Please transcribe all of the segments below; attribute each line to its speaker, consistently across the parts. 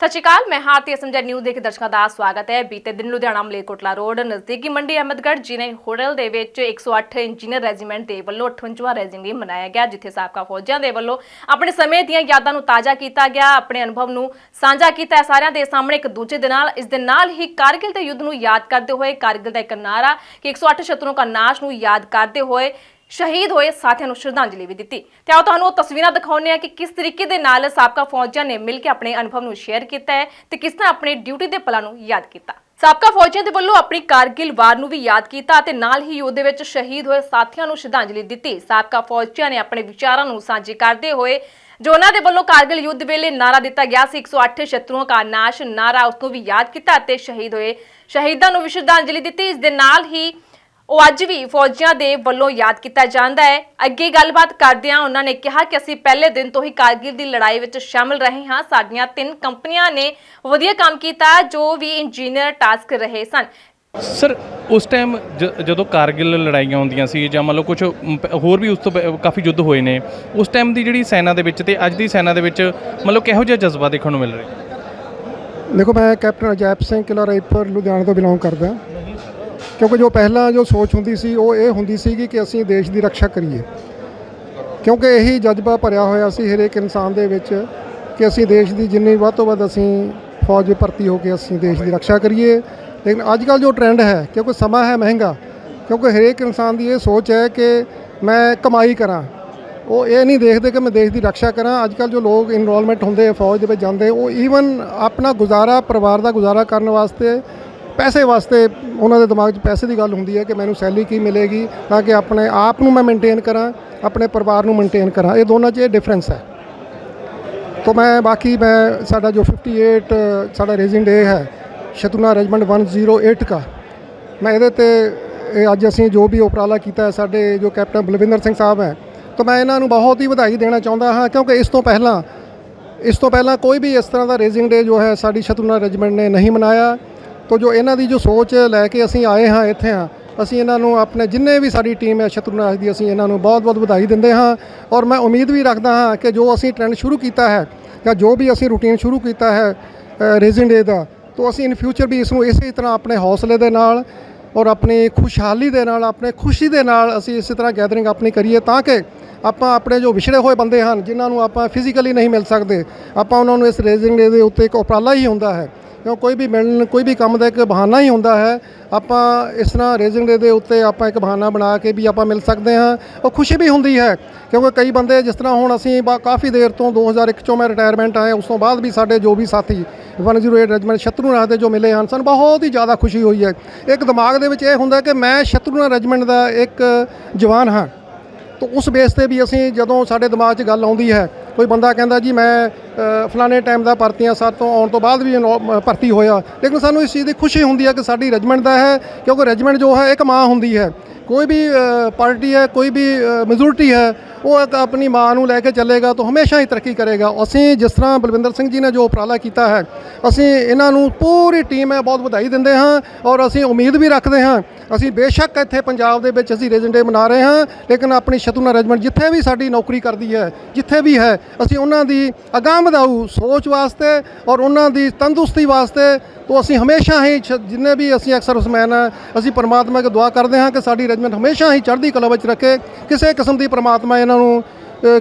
Speaker 1: ਸਤਿ ਸ਼੍ਰੀ ਅਕਾਲ, ਮੈਂ ਹਾਰਤੀ ਅਸਮਜਾ ਨਿਊਜ਼ ਦੇ ਦਰਸ਼ਕਾਂ ਦਾ ਸਵਾਗਤ ਹੈ। ਬੀਤੇ ਦਿਨ ਲੁਧਿਆਣਾ ਮਲੇਰਕੋਟਲਾ ਰੋਡ ਨਜ਼ਦੀਕੀ ਮੰਡੀ ਅਹਿਮਦਗੜ੍ਹ ਜ਼ਿਲ੍ਹੇ ਹੋਟਲ ਦੇ ਵਿੱਚ 108 ਇੰਜੀਨੀਅਰ ਰੈਜੀਮੈਂਟ ਦੇ ਵੱਲੋਂ 58ਵਾਂ ਰੈਜੀਮੈਂਟ ਡੇ ਮਨਾਇਆ ਗਿਆ, ਜਿੱਥੇ ਸਾਬਕਾ ਫੌਜੀਆਂ ਦੇ ਵੱਲੋਂ ਆਪਣੇ ਸਮੇਂ ਦੀਆਂ ਯਾਦਾਂ ਨੂੰ ਤਾਜ਼ਾ ਕੀਤਾ ਗਿਆ, ਆਪਣੇ ਅਨੁਭਵ ਨੂੰ ਸਾਂਝਾ ਕੀਤਾ ਸਾਰਿਆਂ ਦੇ ਸਾਹਮਣੇ ਇੱਕ ਦੂਜੇ ਦੇ ਨਾਲ, ਇਸ ਦੇ ਨਾਲ ਹੀ ਕਾਰਗਿਲ ਦੇ ਯੁੱਧ ਨੂੰ ਯਾਦ ਕਰਦੇ ਹੋਏ ਕਾਰਗਿਲ ਦਾ ਇੱਕ ਨਾਰਾ ਕਿ 108 ਸ਼ਤਰੂਆਂ ਦਾ ਨਾਸ਼ ਨੂੰ ਯਾਦ ਕਰਦੇ ਹੋਏ ਸ਼ਹੀਦ ਹੋਏ ਸਾਥੀਆਂ ਨੂੰ ਸ਼ਰਧਾਂਜਲੀ ਵੀ ਦਿੱਤੀ। ਤੇ ਆਓ ਤੁਹਾਨੂੰ ਉਹ ਤਸਵੀਰਾਂ ਦਿਖਾਉਂਦੇ ਆ ਕਿ ਕਿਸ ਤਰੀਕੇ ਦੇ ਨਾਲ ਸਾਬਕਾ ਫੌਜਾਂ ਨੇ ਮਿਲ ਕੇ ਆਪਣੇ ਅਨੁਭਵ ਨੂੰ ਸ਼ੇਅਰ ਕੀਤਾ ਹੈ ਤੇ ਕਿਸ ਤਰ੍ਹਾਂ ਆਪਣੇ ਡਿਊਟੀ ਦੇ ਪਲਾਂ ਨੂੰ ਯਾਦ ਕੀਤਾ। ਸਾਬਕਾ ਫੌਜੀਆਂ ਦੇ ਵੱਲੋਂ ਆਪਣੀ ਕਾਰਗਿਲ ਵਾਰ ਨੂੰ ਵੀ ਯਾਦ ਕੀਤਾ ਅਤੇ ਨਾਲ ਹੀ ਯੁੱਧ ਦੇ ਵਿੱਚ ਸ਼ਹੀਦ ਹੋਏ ਸਾਥੀਆਂ ਨੂੰ ਸ਼ਰਧਾਂਜਲੀ ਦਿੱਤੀ। ਸਾਬਕਾ ਫੌਜੀਆਂ ਨੇ ਆਪਣੇ ਵਿਚਾਰਾਂ ਨੂੰ ਸਾਂਝੇ ਕਰਦੇ ਹੋਏ ਜੋ ਉਹਨਾਂ ਦੇ ਵੱਲੋਂ ਕਾਰਗਿਲ ਯੁੱਧ ਵੇਲੇ ਨਾਰਾ ਦਿੱਤਾ ਗਿਆ ਸੀ 108 ਸ਼ਤਰੂਆਂ ਦਾ ਨਾਸ਼ ਨਾਰਾ ਉਸ ਨੂੰ ਵੀ ਯਾਦ ਕੀਤਾ ਅਤੇ ਸ਼ਹੀਦ ਹੋਏ ਸ਼ਹੀਦਾਂ ਨੂੰ ਵੀ ਸ਼ਰਧਾਂਜਲੀ ਦਿੱਤੀ। ਇਸ ਦੇ ਨਾਲ ਹੀ ਉਹ ਅੱਜ ਵੀ ਫੌਜੀਆਂ ਦੇ ਵੱਲੋਂ ਯਾਦ ਕੀਤਾ ਜਾਂਦਾ ਹੈ। ਅੱਗੇ ਗੱਲਬਾਤ ਕਰਦਿਆਂ ਉਹਨਾਂ ਨੇ ਕਿਹਾ ਕਿ ਅਸੀਂ ਪਹਿਲੇ ਦਿਨ ਤੋਂ ਹੀ ਕਾਰਗਿਲ ਦੀ ਲੜਾਈ ਵਿੱਚ ਸ਼ਾਮਲ ਰਹੇ ਹਾਂ। ਸਾਡੀਆਂ ਤਿੰਨ ਕੰਪਨੀਆਂ ਨੇ ਵਧੀਆ ਕੰਮ ਕੀਤਾ ਜੋ ਵੀ ਇੰਜੀਨੀਅਰ ਟਾਸਕ ਰਹੇ ਸਨ।
Speaker 2: ਸਰ ਉਸ ਟਾਈਮ ਜਦੋਂ ਕਾਰਗਿਲ ਲੜਾਈਆਂ ਹੁੰਦੀਆਂ ਸੀ ਜਾਂ ਮੰਨ ਲਓ ਕੁਝ ਹੋਰ ਵੀ ਉਸ ਤੋਂ ਕਾਫੀ ਯੁੱਧ ਹੋਏ ਨੇ ਉਸ ਟਾਈਮ ਦੀ ਜਿਹੜੀ ਸੈਨਾ ਦੇ ਵਿੱਚ ਤੇ ਅੱਜ ਦੀ ਸੈਨਾ ਦੇ ਵਿੱਚ ਮੰਨ ਲਓ ਕਿਹੋ ਜਿਹਾ ਜਜ਼ਬਾ ਦੇਖਣ ਨੂੰ ਮਿਲ ਰਿਹਾ?
Speaker 3: ਦੇਖੋ ਮੈਂ ਕੈਪਟਨ ਅਜੈਬ ਸਿੰਘ ਕਿਲਾ ਰਾਏਪੁਰ ਲੁਧਿਆਣਾ ਤੋਂ ਬਿਲੋਂਗ ਕਰਦਾ। ਕਿਉਂਕਿ ਜੋ ਪਹਿਲਾਂ ਜੋ ਸੋਚ ਹੁੰਦੀ ਸੀ, ਉਹ ਇਹ ਹੁੰਦੀ ਸੀ ਕਿ ਅਸੀਂ ਦੇਸ਼ ਦੀ ਰੱਖਿਆ ਕਰੀਏ। ਕਿਉਂਕਿ ਇਹੀ ਜਜ਼ਬਾ ਭਰਿਆ ਹੋਇਆ ਸੀ ਹਰੇਕ ਇਨਸਾਨ ਦੇ ਵਿੱਚ ਕਿ ਅਸੀਂ ਦੇਸ਼ ਦੀ ਜਿੰਨੀ ਵੱਧ ਤੋਂ ਵੱਧ ਅਸੀਂ ਫੌਜ ਵਿੱਚ ਭਰਤੀ ਹੋ ਕੇ ਅਸੀਂ ਦੇਸ਼ ਦੀ ਰੱਖਿਆ ਕਰੀਏ। ਲੇਕਿਨ ਅੱਜ ਕੱਲ੍ਹ ਜੋ ਟ੍ਰੈਂਡ ਹੈ, ਕਿਉਂਕਿ ਸਮਾਂ ਹੈ ਮਹਿੰਗਾ, ਕਿਉਂਕਿ ਹਰੇਕ ਇਨਸਾਨ ਦੀ ਇਹ ਸੋਚ ਹੈ ਕਿ ਮੈਂ ਕਮਾਈ ਕਰਾਂ। ਉਹ ਇਹ ਨਹੀਂ ਦੇਖਦੇ ਕਿ ਮੈਂ ਦੇਸ਼ ਦੀ ਰੱਖਿਆ ਕਰਾਂ। ਅੱਜ ਕੱਲ੍ਹ ਜੋ ਲੋਕ ਇਨਰੋਲਮੈਂਟ ਹੁੰਦੇ, ਫੌਜ ਦੇ ਵਿੱਚ ਜਾਂਦੇ, ਉਹ ਈਵਨ ਆਪਣਾ ਗੁਜ਼ਾਰਾ, ਪਰਿਵਾਰ ਦਾ ਗੁਜ਼ਾਰਾ ਕਰਨ ਵਾਸਤੇ ਪੈਸੇ ਵਾਸਤੇ ਉਹਨਾਂ ਦੇ ਦਿਮਾਗ 'ਚ ਪੈਸੇ ਦੀ ਗੱਲ ਹੁੰਦੀ ਹੈ ਕਿ ਮੈਨੂੰ ਸੈਲਰੀ ਕੀ ਮਿਲੇਗੀ, ਤਾਂ ਕਿ ਆਪਣੇ ਆਪ ਨੂੰ ਮੈਂ ਮੇਨਟੇਨ ਕਰਾਂ, ਆਪਣੇ ਪਰਿਵਾਰ ਨੂੰ ਮੇਨਟੇਨ ਕਰਾਂ। ਇਹ ਦੋਨਾਂ 'ਚ ਇਹ ਡਿਫਰੈਂਸ ਹੈ। ਤੋਂ ਮੈਂ ਬਾਕੀ ਮੈਂ ਸਾਡਾ ਜੋ 58 ਸਾਡਾ ਰੇਜ਼ਿੰਗ ਡੇ ਹੈ ਸ਼ਤੂਨਾ ਰੈਜਮੈਂਟ 108 ਦਾ ਮੈਂ ਇਹਦੇ ਤੇ, ਇਹ ਅੱਜ ਅਸੀਂ ਜੋ ਵੀ ਉਪਰਾਲਾ ਕੀਤਾ ਹੈ, ਸਾਡੇ ਜੋ ਕੈਪਟਨ ਬਲਵਿੰਦਰ ਸਿੰਘ ਸਾਹਿਬ ਹੈ, ਤਾਂ ਮੈਂ ਇਹਨਾਂ ਨੂੰ ਬਹੁਤ ਹੀ ਵਧਾਈ ਦੇਣਾ ਚਾਹੁੰਦਾ ਹਾਂ, ਕਿਉਂਕਿ ਇਸ ਤੋਂ ਪਹਿਲਾਂ, ਇਸ ਤੋਂ ਪਹਿਲਾਂ ਕੋਈ ਵੀ ਇਸ ਤਰ੍ਹਾਂ ਦਾ ਰੇਜ਼ਿੰਗ ਡੇ ਜੋ ਹੈ, ਸਾਡੀ ਸ਼ਤੂਨਾ ਰੈਜਮੈਂਟ ਨੇ ਨਹੀਂ ਮਨਾਇਆ। ਤਾਂ ਜੋ ਇਹਨਾਂ ਦੀ ਜੋ ਸੋਚ ਲੈ ਕੇ ਅਸੀਂ ਆਏ ਹਾਂ ਇੱਥੇ ਹਾਂ, ਅਸੀਂ ਇਹਨਾਂ ਨੂੰ ਆਪਣੇ ਜਿੰਨੇ ਵੀ ਸਾਡੀ ਟੀਮ ਹੈ ਸ਼ਤਰੂਨਾਜ ਦੀ, ਅਸੀਂ ਇਹਨਾਂ ਨੂੰ ਬਹੁਤ-ਬਹੁਤ ਵਧਾਈ ਦਿੰਦੇ ਹਾਂ ਔਰ ਮੈਂ ਉਮੀਦ ਵੀ ਰੱਖਦਾ ਹਾਂ ਕਿ ਜੋ ਅਸੀਂ ਟ੍ਰੈਂਡ ਸ਼ੁਰੂ ਕੀਤਾ ਹੈ ਜਾਂ ਜੋ ਵੀ ਅਸੀਂ ਰੂਟੀਨ ਸ਼ੁਰੂ ਕੀਤਾ ਹੈ ਰੇਜ਼ਿੰਗ ਡੇ ਦਾ, ਤਾਂ ਅਸੀਂ ਇਨ ਫਿਊਚਰ ਵੀ ਇਸ ਨੂੰ ਇਸੇ ਤਰ੍ਹਾਂ ਆਪਣੇ ਹੌਸਲੇ ਦੇ ਨਾਲ ਔਰ ਆਪਣੀ ਖੁਸ਼ਹਾਲੀ ਦੇ ਨਾਲ, ਆਪਣੇ ਖੁਸ਼ੀ ਦੇ ਨਾਲ ਅਸੀਂ ਇਸੇ ਤਰ੍ਹਾਂ ਗੈਦਰਿੰਗ ਆਪਣੀ ਕਰੀਏ ਤਾਂ ਕਿ ਆਪਾਂ ਆਪਣੇ ਜੋ ਵਿਛੜੇ ਹੋਏ ਬੰਦੇ ਹਨ, ਜਿਨ੍ਹਾਂ ਨੂੰ ਆਪਾਂ ਫਿਜ਼ੀਕਲੀ ਨਹੀਂ ਮਿਲ ਸਕਦੇ, ਆਪਾਂ ਉਹਨਾਂ ਨੂੰ ਇਸ ਰੇਜ਼ਿੰਗ ਡੇ ਦੇ ਉੱਤੇ ਇੱਕ ਉਪਰਾਲਾ ਹੀ ਹੁੰਦਾ ਹੈ। ਕਿਉਂ ਕੋਈ ਵੀ ਮਿਲਣ, ਕੋਈ ਵੀ ਕੰਮ ਦਾ ਇੱਕ ਬਹਾਨਾ ਹੀ ਹੁੰਦਾ ਹੈ। ਆਪਾਂ ਇਸ ਤਰ੍ਹਾਂ ਰੇਜ਼ਿੰਗ ਡੇ ਦੇ ਉੱਤੇ ਆਪਾਂ ਇੱਕ ਬਹਾਨਾ ਬਣਾ ਕੇ ਵੀ ਆਪਾਂ ਮਿਲ ਸਕਦੇ ਹਾਂ। ਉਹ ਖੁਸ਼ੀ ਵੀ ਹੁੰਦੀ ਹੈ, ਕਿਉਂਕਿ ਕਈ ਬੰਦੇ ਜਿਸ ਤਰ੍ਹਾਂ ਹੁਣ ਅਸੀਂ ਬਾ- ਕਾਫੀ ਦੇਰ ਤੋਂ 2001 ਚੋਂ ਮੈਂ ਰਿਟਾਇਰਮੈਂਟ ਆਇਆ, ਉਸ ਤੋਂ ਬਾਅਦ ਵੀ ਸਾਡੇ ਜੋ ਵੀ ਸਾਥੀ 108 ਰੈਜੀਮੈਂਟ ਸ਼ਤਰੂਨਾ ਦੇ ਜੋ ਮਿਲੇ ਹਨ, ਸਾਨੂੰ ਬਹੁਤ ਹੀ ਜ਼ਿਆਦਾ ਖੁਸ਼ੀ ਹੋਈ ਹੈ। ਇੱਕ ਦਿਮਾਗ ਦੇ ਵਿੱਚ ਇਹ ਹੁੰਦਾ ਕਿ ਮੈਂ ਸ਼ਤਰੂਨਾ ਰੈਜੀਮੈਂਟ ਦਾ ਇੱਕ ਜਵਾਨ ਹਾਂ। ਤਾਂ ਉਸ ਬੇਸ ਤੇ ਵੀ ਅਸੀਂ ਜਦੋਂ ਸਾਡੇ ਦਿਮਾਗ 'ਚ ਗੱਲ ਆਉਂਦੀ ਹੈ ਕੋਈ ਬੰਦਾ ਕਹਿੰਦਾ ਜੀ ਮੈਂ ਫਲਾਣੇ ਟਾਈਮ ਦਾ ਭਰਤੀਆਂ ਸਾਡੇ ਤੋਂ ਆਉਣ ਤੋਂ ਬਾਅਦ ਵੀ ਭਰਤੀ ਹੋਇਆ। ਲੇਕਿਨ ਸਾਨੂੰ ਇਸ ਚੀਜ਼ ਦੀ ਖੁਸ਼ੀ ਹੁੰਦੀ ਹੈ ਕਿ ਸਾਡੀ ਰੈਜੀਮੈਂਟ ਦਾ ਹੈ, ਕਿਉਂਕਿ ਰੈਜੀਮੈਂਟ ਜੋ ਹੈ, ਇੱਕ ਮਾਂ ਹੁੰਦੀ ਹੈ। ਕੋਈ ਵੀ ਪਾਰਟੀ ਹੈ, ਕੋਈ ਵੀ ਮੈਜੋਰਟੀ ਹੈ, ਉਹ ਇੱਕ ਆਪਣੀ ਮਾਂ ਨੂੰ ਲੈ ਕੇ ਚੱਲੇਗਾ ਤਾਂ ਹਮੇਸ਼ਾ ਹੀ ਤਰੱਕੀ ਕਰੇਗਾ। ਅਸੀਂ ਜਿਸ ਤਰ੍ਹਾਂ ਬਲਵਿੰਦਰ ਸਿੰਘ ਜੀ ਨੇ ਜੋ ਉਪਰਾਲਾ ਕੀਤਾ ਹੈ, ਅਸੀਂ ਇਹਨਾਂ ਨੂੰ ਪੂਰੀ ਟੀਮ ਹੈ, ਬਹੁਤ ਵਧਾਈ ਦਿੰਦੇ ਹਾਂ ਔਰ ਅਸੀਂ ਉਮੀਦ ਵੀ ਰੱਖਦੇ ਹਾਂ ਅਸੀਂ ਬੇਸ਼ੱਕ ਇੱਥੇ ਪੰਜਾਬ ਦੇ ਵਿੱਚ ਅਸੀਂ ਰੇਜ਼ਨ ਮਨਾ ਰਹੇ ਹਾਂ, ਲੇਕਿਨ ਆਪਣੀ ਸ਼ਤਰੂਨਾ ਰੈਜੀਮੈਂਟ ਜਿੱਥੇ ਵੀ ਸਾਡੀ ਨੌਕਰੀ ਕਰਦੀ ਹੈ, ਜਿੱਥੇ ਵੀ ਹੈ, ਅਸੀਂ ਉਹਨਾਂ ਦੀ ਅਗਾਂਹ ਵਧਾਊ ਸੋਚ ਵਾਸਤੇ ਔਰ ਉਹਨਾਂ ਦੀ ਤੰਦਰੁਸਤੀ ਵਾਸਤੇ ਤੋਂ ਅਸੀਂ ਹਮੇਸ਼ਾ ਹੀ ਸ਼- ਜਿੰਨੇ ਵੀ ਅਸੀਂ ਐਕਸਰਸਮੈਨ ਹੈ ਅਸੀਂ ਪਰਮਾਤਮਾ ਅੱਗੇ ਦੁਆ ਕਰਦੇ ਹਾਂ ਕਿ ਸਾਡੀ ਰੈਜੀਮੈਂਟ ਹਮੇਸ਼ਾ ਹੀ ਚੜ੍ਹਦੀ ਕਲਾ ਵਿੱਚ ਰੱਖੇ, ਕਿਸੇ ਕਿਸਮ ਦੀ ਪਰਮਾਤਮਾ ਇਹਨਾਂ ਨੂੰ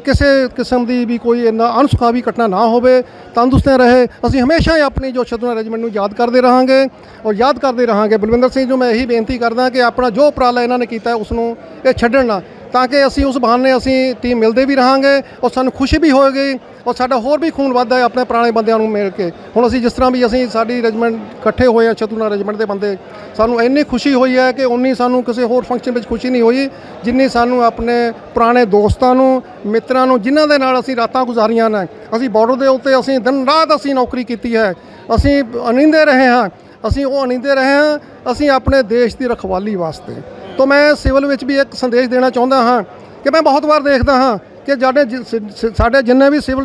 Speaker 3: ਕਿਸੇ ਕਿਸਮ ਦੀ ਵੀ ਕੋਈ ਇੰਨਾ ਅਨਸੁਖਾਵੀ ਘਟਨਾ ਨਾ ਹੋਵੇ ਤੰਦਰੁਸਤ ਰਹੇ। ਅਸੀਂ ਹਮੇਸ਼ਾ ਹੀ ਆਪਣੀ ਜੋ ਸ਼ਤਰੂਨਾ ਰੈਜੀਮੈਂਟ ਨੂੰ ਯਾਦ ਕਰਦੇ ਰਹਾਂਗੇ ਔਰ ਯਾਦ ਕਰਦੇ ਰਹਾਂਗੇ। ਬਲਵਿੰਦਰ ਸਿੰਘ ਨੂੰ ਮੈਂ ਇਹੀ ਬੇਨਤੀ ਕਰਦਾ ਕਿ ਆਪਣਾ ਜੋ ਉਪਰਾਲਾ ਇਹਨਾਂ ਨੇ ਕੀਤਾ ਹੈ, ਉਸ ਨੂੰ ਇਹ ਛੱਡਣ ਨਾ। ਤਾਂ ਕਿ ਅਸੀਂ ਉਸ ਬਹਾਨੇ ਅਸੀਂ ਟੀਮ ਮਿਲਦੇ ਵੀ ਰਹਾਂਗੇ ਔਰ ਸਾਨੂੰ ਖੁਸ਼ੀ ਵੀ ਹੋਏਗੀ ਔਰ ਸਾਡਾ ਹੋਰ ਵੀ ਖੂਨ ਵੱਧਦਾ ਹੈ ਆਪਣੇ ਪੁਰਾਣੇ ਬੰਦਿਆਂ ਨੂੰ ਮਿਲ ਕੇ। ਹੁਣ ਅਸੀਂ ਜਿਸ ਤਰ੍ਹਾਂ ਵੀ ਅਸੀਂ ਸਾਡੀ ਰੈਜੀਮੈਂਟ ਇਕੱਠੇ ਹੋਏ ਆ ਸ਼ਤਰੂਨਾ ਰੈਜੀਮੈਂਟ ਦੇ ਬੰਦੇ, ਸਾਨੂੰ ਇੰਨੀ ਖੁਸ਼ੀ ਹੋਈ ਹੈ ਕਿ ਉਨੀ ਸਾਨੂੰ ਕਿਸੇ ਹੋਰ ਫੰਕਸ਼ਨ ਵਿੱਚ ਖੁਸ਼ੀ ਨਹੀਂ ਹੋਈ, ਜਿੰਨੀ ਸਾਨੂੰ ਆਪਣੇ ਪੁਰਾਣੇ ਦੋਸਤਾਂ ਨੂੰ, ਮਿੱਤਰਾਂ ਨੂੰ, ਜਿਨ੍ਹਾਂ ਦੇ ਨਾਲ ਅਸੀਂ ਰਾਤਾਂ ਗੁਜ਼ਾਰੀਆਂ ਨੇ। ਅਸੀਂ ਬਾਰਡਰ ਦੇ ਉੱਤੇ ਅਸੀਂ ਦਿਨ ਰਾਤ ਅਸੀਂ ਨੌਕਰੀ ਕੀਤੀ ਹੈ। ਅਸੀਂ ਅਨਿੰਦੇ ਰਹੇ ਹਾਂ। ਅਸੀਂ ਉਹ ਅਨਿੰਦੇ ਰਹੇ ਹਾਂ। ਅਸੀਂ ਆਪਣੇ ਦੇਸ਼ ਦੀ ਰਖਵਾਲੀ ਵਾਸਤੇ। ਤਾਂ ਮੈਂ ਸਿਵਲ ਵਿੱਚ ਵੀ ਇੱਕ ਸੰਦੇਸ਼ ਦੇਣਾ ਚਾਹੁੰਦਾ ਹਾਂ ਕਿ ਮੈਂ ਬਹੁਤ ਵਾਰ ਦੇਖਦਾ ਹਾਂ ਕਿ ਸਾਡੇ ਜਿ- ਸਾਡੇ ਜਿੰਨੇ ਵੀ ਸਿਵਲ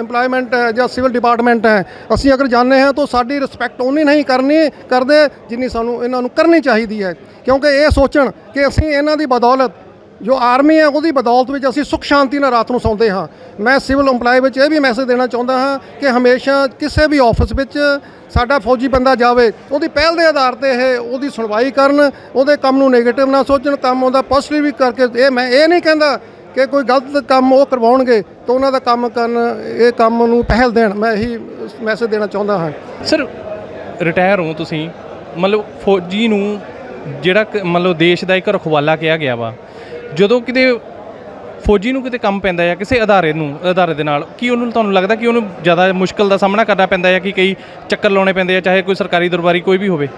Speaker 3: EMPLOYMENT ਹੈ ਜਾਂ ਸਿਵਲ ਡਿਪਾਰਟਮੈਂਟ ਹੈ, ਅਸੀਂ ਅਗਰ ਜਾਂਦੇ ਹਾਂ ਤਾਂ ਸਾਡੀ ਰਿਸਪੈਕਟ ਉਨੀ ਨਹੀਂ ਕਰਨੀ, ਕਰਦੇ ਜਿੰਨੀ ਸਾਨੂੰ ਇਹਨਾਂ ਨੂੰ ਕਰਨੀ ਚਾਹੀਦੀ ਹੈ। ਕਿਉਂਕਿ ਇਹ ਸੋਚਣ ਕਿ ਅਸੀਂ ਇਹਨਾਂ ਦੀ ਬਦੌਲਤ ਜੋ ਆਰਮੀ ਹੈ ਉਹਦੀ ਬਦੌਲਤ ਵਿੱਚ ਅਸੀਂ ਸੁੱਖ ਸ਼ਾਂਤੀ ਨਾਲ ਰਾਤ ਨੂੰ ਸੌਂਦੇ ਹਾਂ। ਮੈਂ ਸਿਵਲ EMPLOYE ਵਿੱਚ ਇਹ ਵੀ ਮੈਸੇਜ ਦੇਣਾ ਚਾਹੁੰਦਾ ਹਾਂ ਕਿ ਹਮੇਸ਼ਾ ਕਿਸੇ ਵੀ ਆਫਿਸ ਵਿੱਚ ਸਾਡਾ ਫੌਜੀ ਬੰਦਾ ਜਾਵੇ, ਉਹਦੀ ਪਹਿਲ ਦੇ ਆਧਾਰ ਤੇ ਇਹ ਉਹਦੀ ਸੁਣਵਾਈ ਕਰਨ, ਉਹਦੇ ਕੰਮ ਨੂੰ ਨੈਗੇਟਿਵ ਨਾ ਸੋਚਣ, ਕੰਮ ਉਹਦਾ ਪੋਜ਼ਿਟਿਵ ਵੀ ਕਰਕੇ ਇਹ ਮੈਂ ਇਹ ਨਹੀਂ ਕਹਿੰਦਾ ਕਿ ਕੋਈ ਗਲਤ ਕੰਮ ਉਹ ਕਰਵਾਉਣਗੇ ਤਾਂ ਉਹਨਾਂ ਦਾ ਕੰਮ ਕਰਨ, ਇਹ ਕੰਮ ਨੂੰ ਪਹਿਲ ਦੇਣ, ਮੈਂ ਇਹੀ ਮੈਸੇਜ ਦੇਣਾ ਚਾਹੁੰਦਾ ਹਾਂ।
Speaker 2: ਸਰ ਰਿਟਾਇਰ ਹੋ ਤੁਸੀਂ। ਮਤਲਬ ਫੌਜੀ ਨੂੰ ਜਿਹੜਾ ਕ- ਮਤਲਬ ਦੇਸ਼ ਦਾ ਇੱਕ ਰਖਵਾਲਾ ਕਿਹਾ ਗਿਆ ਵਾ ਜਦੋਂ ਕਿਤੇ ਫੌਜੀ ਨੂੰ ਕਿਤੇ ਕੰਮ ਪੈਂਦਾ ਹੈ ਕਿਸੇ ਅਦਾਰੇ ਨੂੰ, ਅਦਾਰੇ ਦੇ ਨਾਲ, ਕੀ ਉਹਨੂੰ ਤੁਹਾਨੂੰ ਲੱਗਦਾ ਕਿ ਉਹਨੂੰ ਜ਼ਿਆਦਾ ਮੁਸ਼ਕਲ ਦਾ ਸਾਹਮਣਾ ਕਰਨਾ ਪੈਂਦਾ ਹੈ ਕਿ ਕਈ ਚੱਕਰ ਲਾਉਣੇ ਪੈਂਦੇ ਆ, ਚਾਹੇ ਕੋਈ ਸਰਕਾਰੀ ਦਰਬਾਰੀ ਕੋਈ ਵੀ ਹੋਵੇ?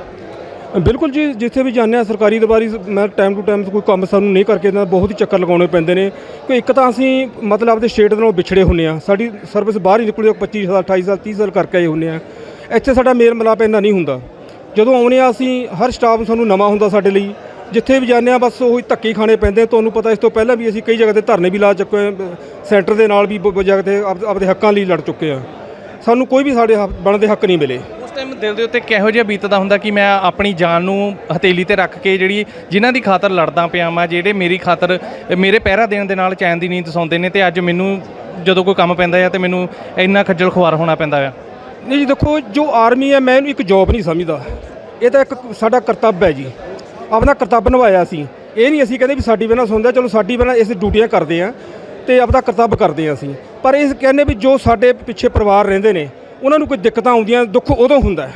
Speaker 4: ਬਿਲਕੁਲ ਜੀ, ਜਿੱਥੇ ਵੀ ਜਾਂਦੇ ਆ ਸਰਕਾਰੀ ਦਰਬਾਰੀ, ਮੈਂ ਟਾਈਮ ਟੂ ਟਾਈਮ ਕੋਈ ਕੰਮ ਸਾਨੂੰ ਨਹੀਂ ਕਰਕੇ ਦਿੰਦਾ, ਬਹੁਤ ਹੀ ਚੱਕਰ ਲਗਾਉਣੇ ਪੈਂਦੇ ਨੇ। ਕਿ ਇੱਕ ਤਾਂ ਅਸੀਂ ਮਤਲਬ ਆਪਦੇ ਸਟੇਟ ਦੇ ਨਾਲੋਂ ਵਿਛੜੇ ਹੁੰਨੇ ਆ। ਸਾਡੀ ਸਰਵਿਸ ਬਾਹਰ ਹੀ ਨਿਕਲਦੀ 25 ਸਾਲ 28 ਸਾਲ 30 ਸਾਲ ਕਰਕੇ ਆਏ ਹੁੰਨੇ ਆ। ਇੱਥੇ ਸਾਡਾ ਮੇਲ ਮਿਲਾਪ ਇੰਨਾ ਨਹੀਂ ਹੁੰਦਾ। ਜਦੋਂ ਆਉਨੇ ਆ, ਅਸੀਂ ਹਰ ਸਟਾਫ ਸਾਨੂੰ ਨਵਾਂ ਹੁੰਦਾ ਸਾਡੇ ਲਈ। ਜਿੱਥੇ ਵੀ ਜਾਂਦੇ ਆ ਬਸ ਉਹੀ ਧੱਕੇ ਖਾਣੇ ਪੈਂਦੇ ਤੁਹਾਨੂੰ ਪਤਾ ਇਸ ਤੋਂ ਪਹਿਲਾਂ ਵੀ ਅਸੀਂ ਕਈ ਜਗ੍ਹਾ ਤੇ ਧਰਨੇ ਵੀ ਲਾ ਚੁੱਕੇ ਆ। ਸੈਂਟਰ ਦੇ ਨਾਲ ਵੀ ਜਗ੍ਹਾ ਤੇ ਆਪ- ਆਪਦੇ ਹੱਕਾਂ ਲਈ ਲੜ ਚੁੱਕੇ ਆ। ਸਾਨੂੰ ਕੋਈ ਵੀ ਸਾਡੇ ਬਣਦੇ ਹੱਕ ਨਹੀਂ ਮਿਲੇ।
Speaker 2: ਉਸ ਟਾਈਮ ਦਿਲ ਦੇ ਉੱਤੇ ਕਿਹੋ ਜਿਹਾ ਬੀਤਦਾ ਹੁੰਦਾ ਕਿ ਮੈਂ ਆਪਣੀ ਜਾਨ ਨੂੰ ਹਥੇਲੀ ਤੇ ਰੱਖ ਕੇ ਜਿਹੜੀ ਜਿਨ੍ਹਾਂ ਦੀ ਖਾਤਰ ਲੜਦਾ ਪਿਆ ਮੈਂ ਜਿਹੜੇ ਮੇਰੀ ਖਾਤਰ ਮੇਰੇ ਪਹਿਰਾ ਦੇਣ ਦੇ ਨਾਲ ਚੈਨ ਦੀ ਨੀਂਦ ਸੌਂਦੇ ਨੇ ਤੇ ਅੱਜ ਮੈਨੂੰ ਜਦੋਂ ਕੋਈ ਕੰਮ ਪੈਂਦਾ ਹੈ ਤੇ ਮੈਨੂੰ ਇੰਨਾ ਖੱਜਲ ਖੁਆਰ ਹੋਣਾ ਪੈਂਦਾ ਹੈ
Speaker 4: ਨਹੀਂ ਜੀ ਦੇਖੋ ਜੋ ਆਰਮੀ ਹੈ ਮੈਂ ਇਹਨੂੰ ਇੱਕ ਜੌਬ ਨਹੀਂ ਸਮਝਦਾ। ਇਹ ਤਾਂ ਇੱਕ ਸਾਡਾ ਕਰਤੱਵ ਹੈ ਜੀ। ਆਪਣਾ ਕਰਤੱਵ ਨਿਭਾਇਆ ਅਸੀਂ ਇਹ ਨਹੀਂ ਅਸੀਂ ਕਹਿੰਦੇ ਵੀ ਸਾਡੀ ਬਿਨਾਂ ਸੁਣਦਾ, ਚਲੋ ਸਾਡੀ ਬਿਨਾਂ ਇਸ ਡਿਊਟੀਆਂ ਕਰਦੇ ਆ ਤੇ ਆਪਦਾ ਕਰਤੱਵ ਕਰਦੇ ਆ ਅਸੀਂ। ਪਰ ਇਸ ਕਹਿੰਦੇ ਵੀ ਜੋ ਸਾਡੇ ਪਿੱਛੇ ਪਰਿਵਾਰ ਰਹਿੰਦੇ ਨੇ, ਉਹਨਾਂ ਨੂੰ ਕੋਈ ਦਿੱਕਤਾਂ ਆਉਂਦੀਆਂ, ਦੁੱਖ ਉਦੋਂ ਹੁੰਦਾ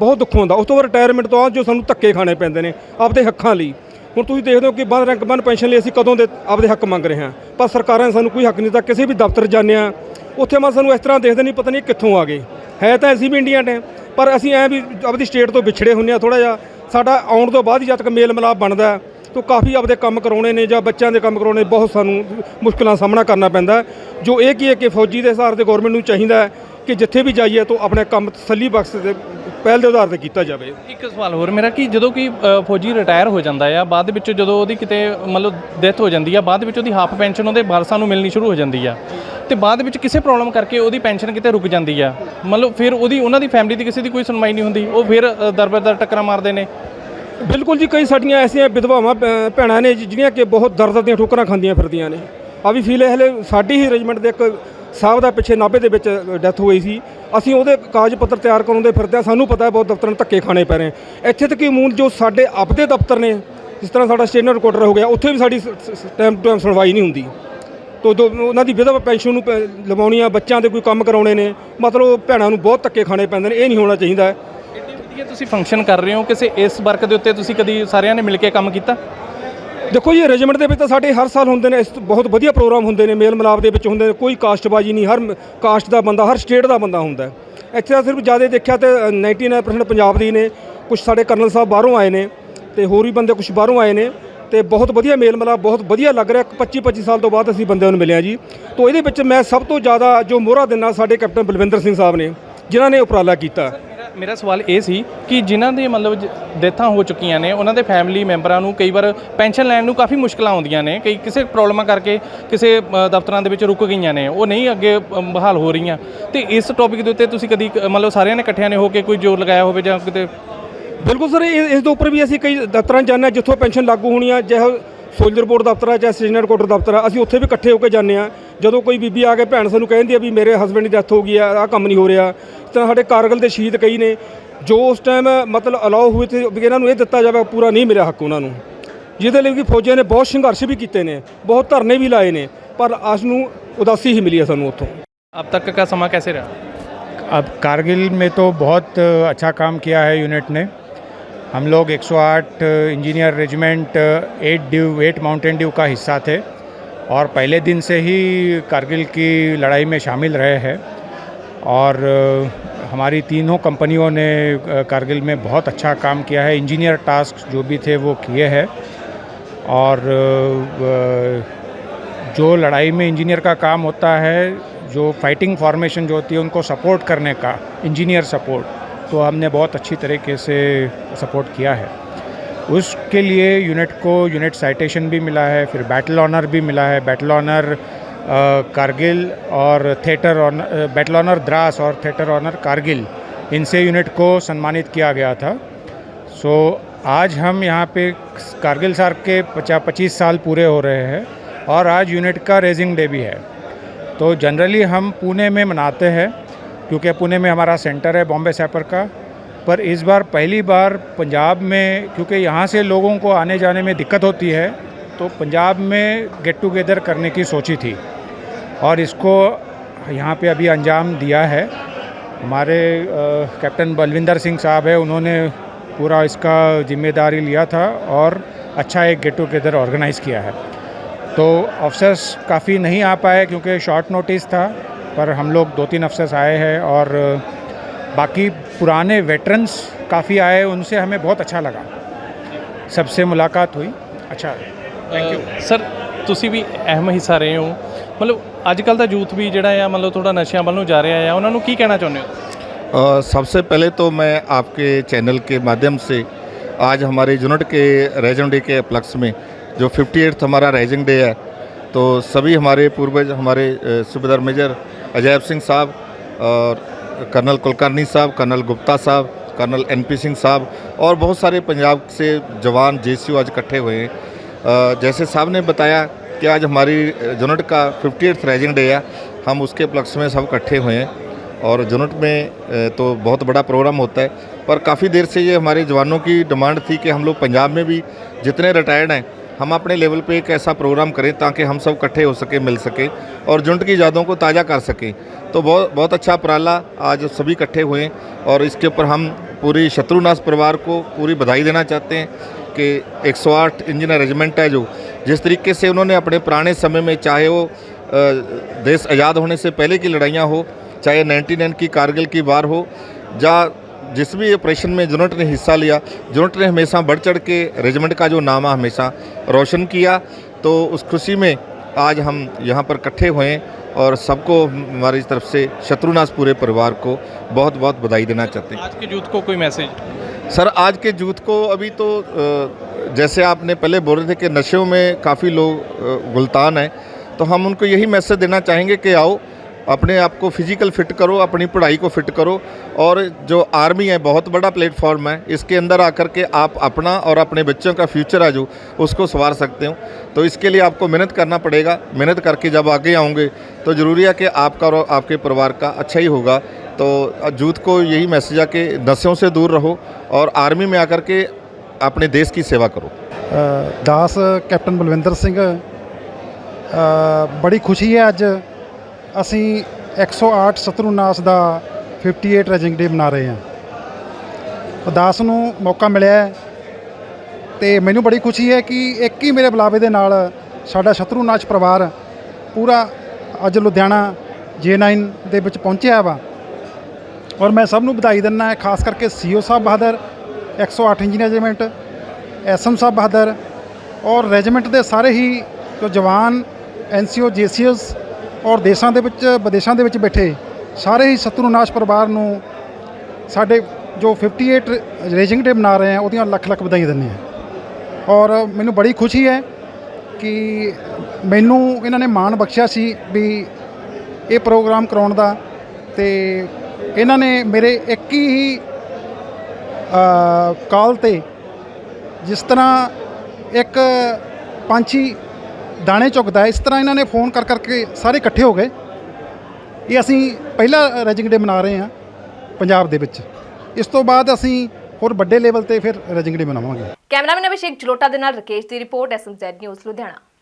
Speaker 4: ਬਹੁਤ ਦੁੱਖ ਹੁੰਦਾ। ਉਸ ਤੋਂ ਬਾਅਦ ਰਿਟਾਇਰਮੈਂਟ ਤੋਂ ਬਾਅਦ ਜੋ ਸਾਨੂੰ ਧੱਕੇ ਖਾਣੇ ਪੈਂਦੇ ਨੇ ਆਪਦੇ ਹੱਕਾਂ ਲਈ। ਹੁਣ ਤੁਸੀਂ ਦੇਖਦੇ ਹੋ ਕਿ ਬੰਦ ਰੈਂਕ ਬੰਦ ਪੈਨਸ਼ਨ ਲਈ ਅਸੀਂ ਕਦੋਂ ਦੇ ਆਪਦੇ ਹੱਕ ਮੰਗ ਰਹੇ ਹਾਂ। ਪਰ ਸਰਕਾਰਾਂ ਨੇ ਸਾਨੂੰ ਕੋਈ ਹੱਕ ਨਹੀਂ ਦਿੱਤਾ, ਕਿਸੇ ਵੀ ਦਫ਼ਤਰ ਜਾਂਦੇ ਹਾਂ, ਉੱਥੇ ਮੈਂ ਸਾਨੂੰ ਇਸ ਤਰ੍ਹਾਂ ਦੇਖਦੇ ਨਹੀਂ ਪਤਾ ਨਹੀਂ ਕਿੱਥੋਂ ਆ ਗਏ। ਹੈ ਤਾਂ ਅਸੀਂ ਵੀ ਇੰਡੀਆ ਨੇ ਪਰ ਅਸੀਂ ਐ ਵੀ ਆਪਦੀ ਸਟੇਟ ਤੋਂ ਵਿਛੜੇ ਹੁੰਨੇ ਆ ਥੋੜਾ ਜਿਹਾ। ਸਾਡਾ ਆਉਣ ਤੋਂ ਬਾਅਦ ਹੀ ਜਦ ਤੱਕ ਮੇਲ ਮਿਲਾਪ ਬਣਦਾ ਹੈ, ਤਾਂ ਕਾਫੀ ਆਪਦੇ ਕੰਮ ਕਰਾਉਣੇ ਨੇ ਜਾਂ ਬੱਚਿਆਂ ਦੇ ਕੰਮ ਕਰਾਉਣੇ ਬਹੁਤ ਸਾਨੂੰ ਮੁਸ਼ਕਲਾਂ ਦਾ ਸਾਹਮਣਾ ਕਰਨਾ ਪੈਂਦਾ ਜੋ ਇਹ ਕੀ ਹੈ ਕਿ ਫੌਜੀ ਦੇ ਹਿਸਾਬ ਤੇ ਗਵਰਨਮੈਂਟ ਨੂੰ ਚਾਹੀਦਾ ਕਿ ਜਿੱਥੇ ਵੀ ਜਾਈਏ ਤਾਂ ਆਪਣੇ ਕੰਮ ਤਸੱਲੀ ਬਖਸ਼ ਦੇ ਪਹਿਲ ਦੇ ਆਧਾਰ ਤੇ ਕੀਤਾ ਜਾਵੇ।
Speaker 2: ਇੱਕ ਸਵਾਲ ਹੋਰ ਮੇਰਾ ਕਿ ਜਦੋਂ ਕਿ ਅ, ਫੌਜੀ ਰਿਟਾਇਰ ਹੋ ਜਾਂਦਾ ਆ ਬਾਅਦ ਦੇ ਵਿੱਚ ਜਦੋਂ ਉਹਦੀ ਕਿਤੇ ਮਤਲਬ ਡੈਥ ਹੋ ਜਾਂਦੀ ਆ ਬਾਅਦ ਵਿੱਚ ਉਹਦੀ ਹਾਫ ਪੈਨਸ਼ਨ ਉਹਦੇ ਵਾਰਸਾਂ ਨੂੰ ਮਿਲਣੀ ਸ਼ੁਰੂ ਹੋ ਜਾਂਦੀ ਆ ਤੇ ਬਾਅਦ ਵਿੱਚ ਕਿਸੇ ਪ੍ਰੋਬਲਮ ਕਰਕੇ ਉਹਦੀ ਪੈਨਸ਼ਨ ਕਿਤੇ ਰੁਕ ਜਾਂਦੀ ਆ ਮਤਲਬ ਫਿਰ ਉਹਦੀ ਉਹਨਾਂ ਦੀ ਫੈਮਿਲੀ ਦੀ ਕਿਸੇ ਦੀ ਕੋਈ ਸੁਣਵਾਈ ਨਹੀਂ ਹੁੰਦੀ ਉਹ ਫਿਰ ਅ, ਦਰ ਬਦਰ ਟੱਕਰਾਂ ਮਾਰਦੇ ਨੇ?
Speaker 4: ਬਿਲਕੁਲ ਜੀ ਕਈ ਸਾਡੀਆਂ ਐਸੀਆਂ ਵਿਧਵਾਵਾਂ ਭੈ- ਭੈਣਾਂ ਨੇ ਜਿਹੜੀਆਂ ਕਿ ਬਹੁਤ ਦਰਦ ਦੀਆਂ ਠੋਕਰਾਂ ਖਾਂਦੀਆਂ ਫਿਰਦੀਆਂ ਨੇ। ਆ ਵੀ ਫੀਲ ਹਲੇ ਸਾਡੀ ਹੀ ਰੈਜੀਮੈਂਟ ਦੇ ਇੱਕ ਸਾਹਿਬ ਦਾ ਪਿੱਛੇ ਨਾਭੇ ਦੇ ਵਿੱਚ ਡੈਥ ਹੋਈ ਸੀ। ਅਸੀਂ ਉਹਦੇ ਕਾਗਜ਼ ਪੱਤਰ ਤਿਆਰ ਕਰਾਉਂਦੇ ਫਿਰਦੇ ਹਾਂ। ਸਾਨੂੰ ਪਤਾ ਹੈ, ਬਹੁਤ ਦਫ਼ਤਰਾਂ ਨੂੰ ਧੱਕੇ ਖਾਣੇ ਪੈ ਰਹੇ ਇੱਥੇ ਤੱਕ ਕਿ ਮੂਲ ਜੋ ਸਾਡੇ ਆਪਦੇ ਦਫ਼ਤਰ ਨੇ, ਜਿਸ ਤਰ੍ਹਾਂ ਸਾਡਾ ਸਟੇਨਰ ਰਿਕਾਰਡਰ ਹੋ ਗਿਆ, ਉੱਥੇ ਵੀ ਸਾਡੀ ਟਾਈਮ ਟੂ ਟਾਈਮ ਸੁਣਵਾਈ ਨਹੀਂ ਹੁੰਦੀ। ਤੋ ਜੋ ਉਹਨਾਂ ਦੀ ਵਿਧਵਾ ਪੈਨਸ਼ਨ ਨੂੰ ਪੈ- ਲਵਾਉਣੀ ਆ, ਬੱਚਿਆਂ ਦੇ ਕੋਈ ਕੰਮ ਕਰਾਉਣੇ ਨੇ, ਮਤਲਬ ਭੈਣਾਂ ਨੂੰ ਬਹੁਤ ਧੱਕੇ ਖਾਣੇ ਪੈਂਦੇ ਨੇ, ਇਹ ਨਹੀਂ ਹੋਣਾ ਚਾਹੀਦਾ। ਹੈ
Speaker 2: ਵਧੀਆ ਤੁਸੀਂ ਫੰਕਸ਼ਨ ਕਰ ਰਹੇ ਹੋ? ਕਿਸੇ ਇਸ ਵਰਕ ਦੇ ਉੱਤੇ ਤੁਸੀਂ ਕਦੀ ਸਾਰਿਆਂ ਨੇ ਮਿਲ ਕੇ ਕੰਮ ਕੀਤਾ?
Speaker 4: ਦੇਖੋ ਜੀ ਰੈਜੀਮੈਂਟ ਦੇ ਵਿੱਚ ਤਾਂ ਸਾਡੇ ਹਰ ਸਾਲ ਹੁੰਦੇ ਨੇ ਇਸ ਬਹੁਤ ਵਧੀਆ ਪ੍ਰੋਗਰਾਮ ਹੁੰਦੇ ਨੇ ਮੇਲ ਮਿਲਾਪ ਦੇ ਵਿੱਚ ਹੁੰਦੇ ਨੇ ਕੋਈ ਕਾਸਟਬਾਜੀ ਨਹੀਂ ਹਰ ਕਾਸਟ ਦਾ ਬੰਦਾ ਹਰ ਸਟੇਟ ਦਾ ਬੰਦਾ ਹੁੰਦਾ ਇੱਥੇ ਤਾਂ ਸਿਰਫ ਜ਼ਿਆਦਾ ਦੇਖਿਆ ਤੇ ਅ, 99% ਪੰਜਾਬ ਦੇ ਨੇ ਕੁਝ ਸਾਡੇ ਕਰਨਲ ਸਾਹਿਬ ਬਾਹਰੋਂ ਆਏ ਨੇ ਤੇ ਹੋਰ ਵੀ ਬੰਦੇ ਕੁਝ ਬਾਹਰੋਂ ਆਏ ਨੇ ਤੇ ਬਹੁਤ ਵਧੀਆ ਮੇਲ ਮਿਲਾਪ ਬਹੁਤ ਵਧੀਆ ਲੱਗ ਰਿਹਾ 25 25 ਸਾਲ ਤੋਂ ਬਾਅਦ ਅਸੀਂ ਬੰਦਿਆਂ ਨੂੰ ਮਿਲਿਆ ਜੀ। ਤੋਂ ਇਹਦੇ ਵਿੱਚ ਮੈਂ ਸਭ ਤੋਂ ਜ਼ਿਆਦਾ ਜੋ ਮੋਹਰਾ ਦਿੰਦਾ ਸਾਡੇ ਕੈਪਟਨ ਬਲਵਿੰਦਰ ਸਿੰਘ ਸਾਹਿਬ ਨੇ ਜਿਨ੍ਹਾਂ ਨੇ ਉਪਰਾਲਾ ਕੀਤਾ।
Speaker 2: ਮੇਰਾ ਸਵਾਲ ਇਹ ਸੀ ਕਿ ਜਿਨ੍ਹਾਂ ਦੇ ਮਤਲਬ ਡੈਥਾਂ ਹੋ ਚੁੱਕੀਆਂ ਨੇ, ਉਹਨਾਂ ਦੇ ਫੈਮਿਲੀ ਮੈਂਬਰਾਂ ਨੂੰ ਕਈ ਵਾਰ ਪੈਨਸ਼ਨ ਲੈਣ ਨੂੰ ਕਾਫੀ ਮੁਸ਼ਕਲਾਂ ਆਉਂਦੀਆਂ ਨੇ, ਕਈ ਕਿਸੇ ਪ੍ਰੋਬਲਮਾਂ ਕਰਕੇ ਕਿਸੇ ਦਫ਼ਤਰਾਂ ਦੇ ਵਿੱਚ ਰੁਕ ਗਈਆਂ ਨੇ, ਉਹ ਨਹੀਂ ਅੱਗੇ ਬਹਾਲ ਹੋ ਰਹੀਆਂ। ਤੇ ਇਸ ਟੌਪਿਕ ਦੇ ਉੱਤੇ ਤੁਸੀਂ ਕਦੀ ਕ- ਮਤਲਬ ਸਾਰਿਆਂ ਨੇ ਇਕੱਠਿਆਂ ਨੇ ਹੋ ਕੇ ਕੋਈ ਜ਼ੋਰ ਲਗਾਇਆ ਹੋਵੇ ਜਾਂ ਕਿਤੇ?
Speaker 4: ਬਿਲਕੁਲ ਸਰ, ਇਹ ਇਸ ਦੇ ਉੱਪਰ ਵੀ ਅਸੀਂ ਕਈ ਦਫ਼ਤਰਾਂ 'ਚ ਜਾਂਦੇ ਹਾਂ, ਜਿੱਥੋਂ ਪੈਨਸ਼ਨ ਲਾਗੂ ਹੋਣੀ ਆ ਚਾਹੇ ਸੋਲਜਰ ਬੋਰਡ ਦਫ਼ਤਰ ਆ ਚਾਹੇ ਸਟੇਸ਼ਨਰ ਕੋਟਰ ਦਫ਼ਤਰ ਆ ਅਸੀਂ ਉੱਥੇ ਵੀ ਇਕੱਠੇ ਹੋ ਕੇ ਜਾਂਦੇ ਆ ਜਦੋਂ ਕੋਈ ਬੀਬੀ ਆ ਕੇ ਭੈਣ ਸਾਨੂੰ ਕਹਿੰਦੀ ਆ ਵੀ ਮੇਰੇ ਹਸਬੰਡ ਦੀ ਡੈਥ ਹੋ ਗਈ ਆ ਆਹ ਕੰਮ ਨਹੀਂ ਹੋ ਰਿਹਾ ਇਸ ਤਰ੍ਹਾਂ ਸਾਡੇ ਕਾਰਗਲ ਦੇ ਸ਼ਹੀਦ ਕਈ ਨੇ ਜੋ ਉਸ ਟਾਈਮ ਮਤਲਬ ਅਲਾਉ ਹੋਏ ਤੇ ਵੀ ਇਹਨਾਂ ਨੂੰ ਇਹ ਦਿੱਤਾ ਜਾਵੇ ਪੂਰਾ ਨਹੀਂ ਮਿਲਿਆ ਹੱਕ ਉਹਨਾਂ ਨੂੰ ਜਿਹਦੇ ਲਈ ਕਿ ਫੌਜੀਆਂ ਨੇ ਬਹੁਤ ਸੰਘਰਸ਼ ਵੀ ਕੀਤੇ ਨੇ ਬਹੁਤ ਧਰਨੇ ਵੀ ਲਾਏ ਨੇ ਪਰ ਅਸ ਨੂੰ ਉਦਾਸੀ ਹੀ ਮਿਲੀ ਆ ਸਾਨੂੰ ਉੱਥੋਂ
Speaker 2: ਅਬ ਤੱਕ ਦਾ ਸਮਾਂ कैसे रहा
Speaker 5: अब कारगिल में तो बहुत अच्छा काम किया है यूनिट ने हम लोग 108 engineer regiment at dew at mountain dew का हिस्सा थे और पहले दिन से ही कारगिल की लड़ाई में शामिल रहे हैं और हमारी तीनों कंपनियों ने कारगिल में बहुत अच्छा काम किया है। इंजीनियर टास्क जो भी थे वो किए हैं और जो लड़ाई में इंजीनियर का काम होता है, जो फाइटिंग फॉर्मेशन जो होती है, उनको सपोर्ट करने का इंजीनियर सपोर्ट तो हमने बहुत अच्छी तरीके से सपोर्ट किया है। उसके लिए यूनिट को यूनिट साइटेशन भी मिला है, फिर बैटल ऑनर भी मिला है। बैटल ऑनर कारगिल और theatre honour battle honour Dras और थिएटर ऑनर कारगिल इनसे यूनिट को सम्मानित किया गया था। सो आज हम यहाँ पे कारगिल सार के पचास पच्चीस साल पूरे हो रहे हैं और आज यूनिट का रेजिंग डे भी है। तो जनरली हम पुणे में मनाते हैं। क्योंकि पुणे में हमारा सेंटर है बॉम्बे सैपर का। पर इस बार पहली बार पंजाब में, क्योंकि यहाँ से लोगों को आने जाने में दिक्कत होती है तो पंजाब में गेट टुगेदर करने की सोची थी। और इसको यहाँ पे अभी अंजाम दिया है। हमारे कैप्टन बलविंदर सिंह साहब है, उन्होंने पूरा इसका ज़िम्मेदारी लिया था और अच्छा एक गेट टुगेदर ऑर्गेनाइज़ किया है। तो अफसर्स काफ़ी नहीं आ पाए क्योंकि शॉर्ट नोटिस था। पर हम लोग दो तीन अफसर्स आए हैं और अ, बाकी पुराने वेटरन्स काफ़ी आए उनसे हमें बहुत अच्छा लगा सबसे मुलाकात हुई अच्छा थैंक यू
Speaker 2: ਸਰ ਤੁਸੀਂ ਵੀ ਅਹਿਮ ਹਿੱਸਾ ਰਹੇ ਹੋ ਮਤਲਬ ਅੱਜ ਕੱਲ ਦਾ ਯੂਥ ਵੀ ਜਿਹੜਾ ਆ ਮਤਲਬ ਥੋੜਾ ਨਸ਼ਿਆਂ ਵੱਲ ਨੂੰ ਜਾ ਰਿਹਾ ਆ ਉਹਨਾਂ ਨੂੰ ਕੀ ਕਹਿਣਾ ਚਾਹੁੰਦੇ ਹੋ
Speaker 6: अ, सबसे पहले तो मैं आपके चैनल के माध्यम से आज हमारे यूनिट के रेजिंग डे के उपलक्ष्य में जो 58th हमारा रेजिंग डे है तो सभी हमारे पूर्वज हमारे अ, सूबेदार मेजर अजैब सिंह साहब और कर्नल कुलकर्णी साहब, कर्नल गुप्ता साहब, कर्नल एनपी सिंह साहब और बहुत सारे पंजाब से जवान जे आज इकट्ठे हुए हैं। जैसे साहब ने बताया कि आज हमारी यूनिट का 58th रेजिंग डे है। हम उसके उपलक्ष्य में सब इकट्ठे हुए हैं और यूनिट में तो बहुत बड़ा प्रोग्राम होता है। पर काफ़ी देर से ये हमारे जवानों की डिमांड थी कि हम लोग पंजाब में भी जितने रिटायर्ड हैं हम अपने लेवल पे एक ऐसा प्रोग्राम करें ताकि हम सब इकट्ठे हो सके, मिल सके और यूनिट की यादों को ताज़ा कर सकें। तो बहुत बहुत अच्छा उपराला आज सभी इकट्ठे हुए और इसके ऊपर हम पूरी शत्रुनाश परिवार को पूरी बधाई देना चाहते हैं कि 108 इंजीनियर रेजिमेंट है जो, जिस तरीके से उन्होंने अपने पुराने समय में चाहे वो देश आज़ाद होने से पहले की लड़ाइयाँ हो, चाहे 99 की कारगिल की वार हो या जिस भी ऑपरेशन में यूनिट ने हिस्सा लिया यूनिट ने हमेशा बढ़ चढ़ के रेजिमेंट का जो नाम है हमेशा रोशन किया तो उस खुशी में आज हम यहाँ पर इकट्ठे हुए और सबको हमारी तरफ़ से शत्रुनाश पूरे परिवार को बहुत बहुत बधाई देना चाहते हैं।
Speaker 2: आज के यूथ को कोई मैसेज
Speaker 6: सर आज के यूथ को अभी तो जैसे आपने पहले बोल रहे थे कि नशों में काफ़ी लोग गुलतान हैं तो हम उनको यही मैसेज देना चाहेंगे कि आओ अपने आप को फ़िज़िकल फिट करो, अपनी पढ़ाई को फिट करो और जो आर्मी है, बहुत बड़ा प्लेटफॉर्म है, इसके अंदर आकर के आप अपना और अपने बच्चों का फ्यूचर है जो उसको संवार सकते हो। तो इसके लिए आपको मेहनत करना पड़ेगा। मेहनत करके जब आगे आओगे तो ज़रूरी है कि आपका और आपके परिवार का अच्छा ही होगा। तो जूथ को यही मैसेज है कि नशों से दूर रहो और आर्मी में आकर के अपने देश की सेवा करो।
Speaker 7: दास कैप्टन बलविंदर सिंह बड़ी खुशी है अज ਅਸੀਂ 108 ਸਤਰੂਨਾਸ ਦਾ 58 ਰੈਜਿੰਗ ਡੇ ਮਨਾ ਰਹੇ ਹਾਂ। ਦਾਸ ਨੂੰ ਮੌਕਾ ਮਿਲਿਆ ਹੈ ਤੇ ਮੈਨੂੰ ਬੜੀ ਖੁਸ਼ੀ ਹੈ ਕਿ ਇੱਕ ਹੀ ਮੇਰੇ ਬੁਲਾਵੇ ਦੇ ਨਾਲ ਸਾਡਾ ਸ਼ਤਰੂਨਾਸ਼ ਪਰਿਵਾਰ ਪੂਰਾ ਅੱਜ ਲੁਧਿਆਣਾ J9 ਦੇ ਵਿੱਚ ਪਹੁੰਚਿਆ ਵਾ। ਔਰ ਮੈਂ ਸਭ ਨੂੰ ਵਧਾਈ ਦਿੰਦਾ ਹੈ, ਖਾਸ ਕਰਕੇ ਸੀਓ ਸਾਹਿਬ ਬਹਾਦਰ 108 ਇੰਜੀਨੀਅਰ ਰੈਜੀਮੈਂਟ ਐਸਐਮ ਸਾਹਿਬ ਬਹਾਦਰ ਔਰ ਰੈਜੀਮੈਂਟ ਦੇ ਸਾਰੇ ਹੀ ਜੋ ਜਵਾਨ ਐਨਸੀਓ ਜੀਸੀਐਸ ਔਰ ਦੇਸ਼ਾਂ ਦੇ ਵਿੱਚ, ਵਿਦੇਸ਼ਾਂ ਦੇ ਵਿੱਚ ਬੈਠੇ ਸਾਰੇ ਹੀ ਸ਼ਤਰੂਨਾਸ਼ ਪਰਿਵਾਰ ਨੂੰ ਸਾਡੇ ਜੋ 58 ਰੇਜਿੰਗ ਡੇ ਮਨਾ ਰਹੇ ਆ, ਉਹਦੀਆਂ ਲੱਖ ਲੱਖ ਵਧਾਈਆਂ ਦਿੰਦੇ ਆ। ਔਰ ਮੈਨੂੰ ਬੜੀ ਖੁਸ਼ੀ ਹੈ ਕਿ ਮੈਨੂੰ ਇਹਨਾਂ ਨੇ ਮਾਣ ਬਖਸ਼ਿਆ ਸੀ ਵੀ ਇਹ ਪ੍ਰੋਗਰਾਮ ਕਰਾਉਣ ਦਾ ਤੇ ਇਹਨਾਂ ਨੇ ਮੇਰੇ ਇੱਕ ਹੀ ਕਾਲ ਤੇ ਜਿਸ ਤਰ੍ਹਾਂ ਇੱਕ ਪੰਛੀ ਦਾਣੇ ਚੁਗਦਾ ਹੈ। ਇਸ ਤਰ੍ਹਾਂ ਇਹਨਾਂ ਨੇ ਫੋਨ ਕਰ ਕਰਕੇ ਸਾਰੇ ਇਕੱਠੇ ਹੋ ਗਏ। ਇਹ ਅਸੀਂ ਪਹਿਲਾ ਰੈਜਿੰਗ ਡੇ ਮਨਾ ਰਹੇ ਹਾਂ ਪੰਜਾਬ ਦੇ ਵਿੱਚ। ਇਸ ਤੋਂ ਬਾਅਦ ਅਸੀਂ ਹੋਰ ਵੱਡੇ ਲੈਵਲ ਤੇ ਫਿਰ ਰੈਜਿੰਗ ਡੇ ਮਨਾਵਾਂਗੇ।
Speaker 1: ਕੈਮਰਾਮੈਨ ਅਭਿਸ਼ੇਕ ਜਲੋਟਾ ਦੇ ਨਾਲ ਰਕੇਸ਼ ਦੀ ਰਿਪੋਰਟ ਐਸਐਮਜ਼ੈਡ ਨਿਊਜ਼ ਲੁਧਿਆਣਾ।